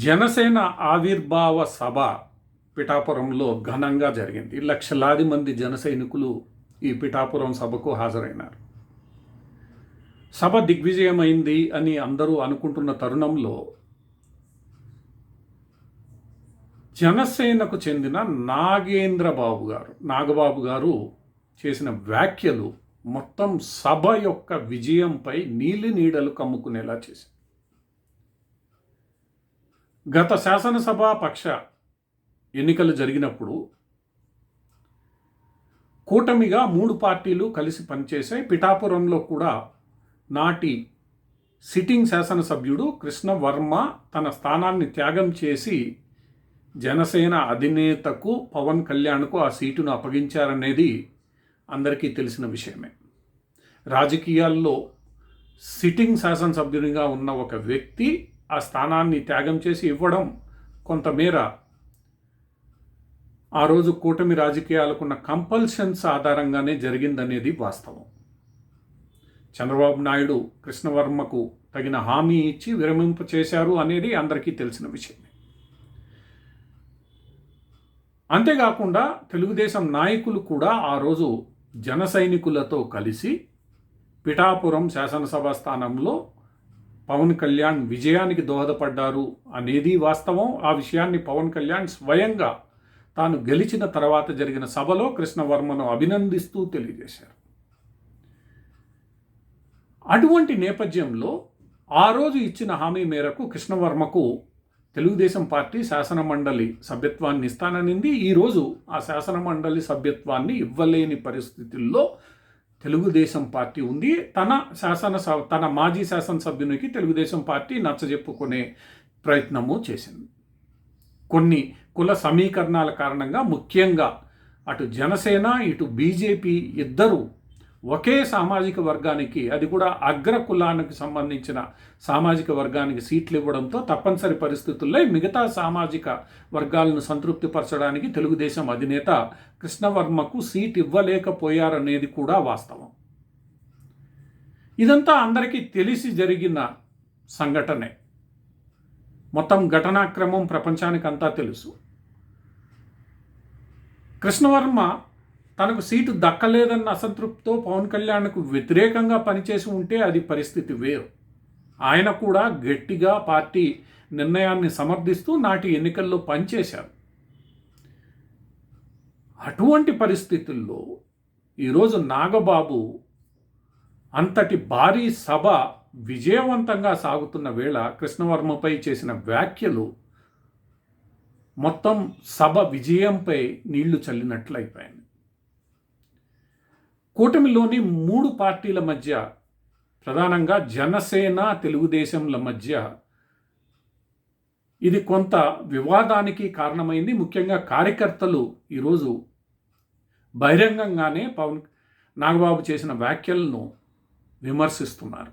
జనసేన ఆవిర్భావ సభ పిఠాపురంలో ఘనంగా జరిగింది. లక్షలాది మంది జన సైనికులు ఈ పిఠాపురం సభకు హాజరైనారు. సభ దిగ్విజయమైంది అని అందరూ అనుకుంటున్న తరుణంలో జనసేనకు చెందిన నాగేంద్రబాబు గారు నాగబాబు గారు చేసిన వ్యాఖ్యలు మొత్తం సభ యొక్క విజయంపై నీలి నీడలు కమ్ముకునేలా చేసింది గత శాసనసభ పక్ష ఎన్నికలు జరిగినప్పుడు కూటమిగా మూడు పార్టీలు కలిసి పనిచేసే పిఠాపురంలో కూడా నాటి సిట్టింగ్ శాసనసభ్యుడు కృష్ణ వర్మ తన స్థానాన్ని త్యాగం చేసి జనసేన అధినేతకు పవన్ కళ్యాణ్కు ఆ సీటును అప్పగించారనేది అందరికీ తెలిసిన విషయమే. రాజకీయాల్లో సిట్టింగ్ శాసనసభ్యునిగా ఉన్న ఒక వ్యక్తి ఆ స్థానాన్ని త్యాగం చేసి ఇవ్వడం కొంతమేర ఆ రోజు కూటమి రాజకీయాలకున్న కంపల్షన్స్ ఆధారంగానే జరిగిందనేది వాస్తవం. చంద్రబాబు నాయుడు కృష్ణవర్మకు తగిన హామీ ఇచ్చి విరమింప చేశారు అనేది అందరికీ తెలిసిన విషయమే. అంతేకాకుండా తెలుగుదేశం నాయకులు కూడా ఆ రోజు జన సైనికులతో కలిసి పిఠాపురం శాసనసభ స్థానంలో పవన్ కళ్యాణ్ విజయానికి దోహదపడ్డారు అనేది వాస్తవం. ఆ విషయాన్ని పవన్ కళ్యాణ్ స్వయంగా తాను గెలిచిన తర్వాత జరిగిన సభలో కృష్ణవర్మను అభినందిస్తూ తెలియజేశారు. అటువంటి నేపథ్యంలో ఆ రోజు ఇచ్చిన హామీ మేరకు కృష్ణవర్మకు తెలుగుదేశం పార్టీ శాసనమండలి సభ్యత్వాన్ని ఇస్తాననింది. ఈరోజు ఆ శాసన మండలి సభ్యత్వాన్ని ఇవ్వలేని పరిస్థితుల్లో తెలుగుదేశం పార్టీ ఉంది. తన శాసన తన మాజీ శాసనసభ్యునికి తెలుగుదేశం పార్టీ నచ్చజెప్పుకునే ప్రయత్నము చేసింది. కొన్ని కుల సమీకరణాల కారణంగా ముఖ్యంగా అటు జనసేన ఇటు బీజేపీ ఇద్దరు ఒకే సామాజిక వర్గానికి అది కూడా అగ్ర కులానికి సంబంధించిన సామాజిక వర్గానికి సీట్లు ఇవ్వడంతో తప్పనిసరి పరిస్థితుల్లో మిగతా సామాజిక వర్గాలను సంతృప్తిపరచడానికి తెలుగుదేశం అధినేత కృష్ణవర్మకు సీట్ ఇవ్వలేకపోయారనేది కూడా వాస్తవం. ఇదంతా అందరికీ తెలిసి జరిగిన సంఘటనే. మొత్తం ఘటనాక్రమం ప్రపంచానికంతా తెలుసు. కృష్ణవర్మ తనకు సీటు దక్కలేదన్న అసంతృప్తితో పవన్ కళ్యాణ్కు వ్యతిరేకంగా పనిచేసి ఉంటే అది పరిస్థితి వేరు. ఆయన కూడా గట్టిగా పార్టీ నిర్ణయాన్ని సమర్థిస్తూ నాటి ఎన్నికల్లో పనిచేశారు. అటువంటి పరిస్థితుల్లో ఈరోజు నాగబాబు అంతటి భారీ సభ విజయవంతంగా సాగుతున్న వేళ కృష్ణవర్మపై చేసిన వ్యాఖ్యలు మొత్తం సభ విజయంపై నీళ్ళు చల్లినట్లయిపోయింది కూటమిలోని మూడు పార్టీల మధ్య ప్రధానంగా జనసేన తెలుగుదేశంల మధ్య ఇది కొంత వివాదానికి కారణమైంది. ముఖ్యంగా కార్యకర్తలు ఈరోజు బహిరంగంగానే పవన్ నాగబాబు చేసిన వ్యాఖ్యలను విమర్శిస్తున్నారు.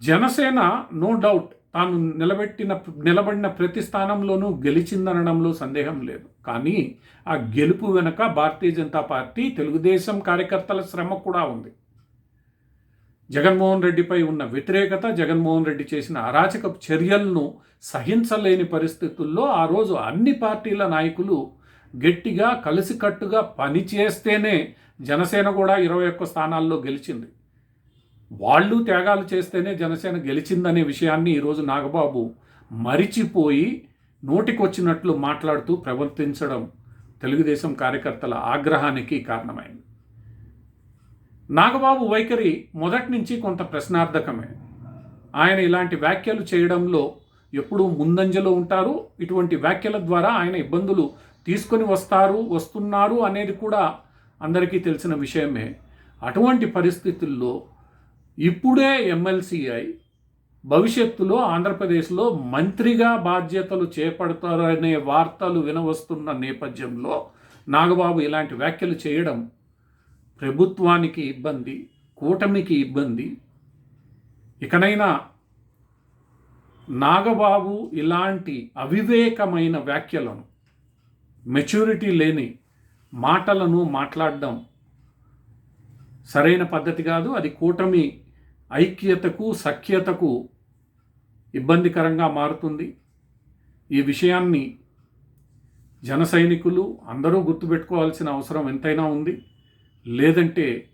జనసేన నో డౌట్ తాను నిలబెట్టిన నిలబడిన ప్రతి స్థానంలోనూ గెలిచిందనడంలో సందేహం లేదు. కానీ ఆ గెలుపు వెనుక భారతీయ జనతా పార్టీ తెలుగుదేశం కార్యకర్తల శ్రమ కూడా ఉంది. జగన్మోహన్ రెడ్డిపై ఉన్న వ్యతిరేకత జగన్మోహన్ రెడ్డి చేసిన అరాచక చర్యలను సహించలేని పరిస్థితుల్లో ఆ రోజు అన్ని పార్టీల నాయకులు గట్టిగా కలిసికట్టుగా పనిచేస్తేనే జనసేన కూడా ఇరవై ఒక్క స్థానాల్లో గెలిచింది. వాళ్ళు త్యాగాలు చేస్తేనే జనసేన గెలిచిందనే విషయాన్ని ఈరోజు నాగబాబు మరిచిపోయి నోటికొచ్చినట్లు మాట్లాడుతూ ప్రవర్తించడం తెలుగుదేశం కార్యకర్తల ఆగ్రహానికి కారణమైంది. నాగబాబు వైఖరి మొదటి నుంచి కొంత ప్రశ్నార్థకమే. ఆయన ఇలాంటి వ్యాఖ్యలు చేయడంలో ఎప్పుడూ ముందంజలో ఉంటారు. ఇటువంటి వ్యాఖ్యల ద్వారా ఆయన ఇబ్బందులు తీసుకొని వస్తారు వస్తున్నారు అనేది కూడా అందరికీ తెలిసిన విషయమే. అటువంటి పరిస్థితుల్లో ఇప్పుడే ఎమ్మెల్సీఐ భవిష్యత్తులో ఆంధ్రప్రదేశ్లో మంత్రిగా బాధ్యతలు చేపడతారనే వార్తలు వినవస్తున్న నేపథ్యంలో నాగబాబు ఇలాంటి వ్యాఖ్యలు చేయడం ప్రభుత్వానికి ఇబ్బంది కూటమికి ఇబ్బంది. ఇకనైనా నాగబాబు ఇలాంటి అవివేకమైన వ్యాఖ్యలను మెచ్యూరిటీ లేని మాటలను మాట్లాడడం సరైన పద్ధతి కాదు. అది కూటమి ఐక్యతకు సఖ్యతకు ఇబ్బందికరంగా మారుతుంది. ఈ విషయాన్ని జన సైనికులు అందరూ గుర్తుపెట్టుకోవాల్సిన అవసరం ఎంతైనా ఉంది. లేదంటే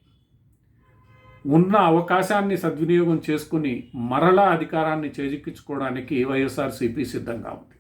ఉన్న అవకాశాన్ని సద్వినియోగం చేసుకుని మరలా అధికారాన్ని చేజిక్కించుకోవడానికి వైఎస్ఆర్సీపీ సిద్ధంగా ఉంది.